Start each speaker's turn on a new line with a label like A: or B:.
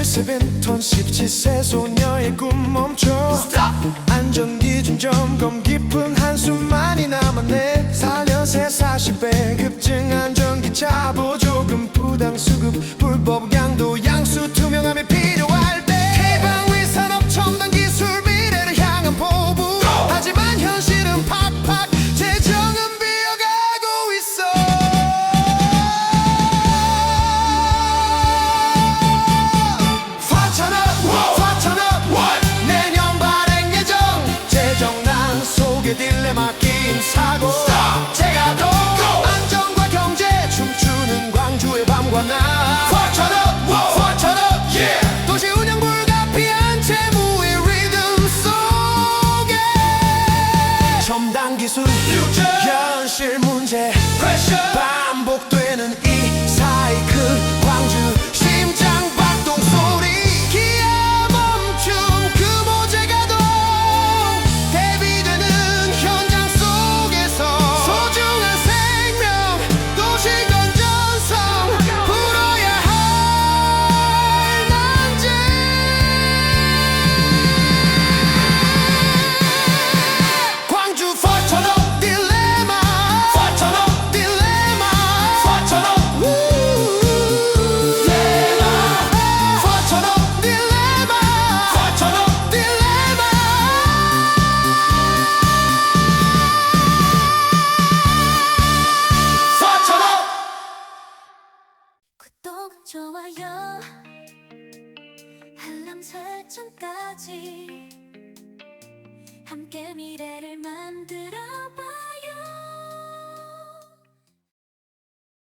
A: 17톤 17세 소녀의 꿈 멈춰 안전기준 점검 깊은 한숨만이 남았네. 4년새 40배 급증 안전기차 보조금 부당 수급 낀 사고. 제가 더 안정과 경제 춤추는 광주의 밤과 낮. 화천업 화천업 도시 운영 불가피한 채무의 리듬 속에. 첨단 기술 현실 문제 반
B: 구독, 좋아요, 알람 설정까지 함께 미래를 만들어봐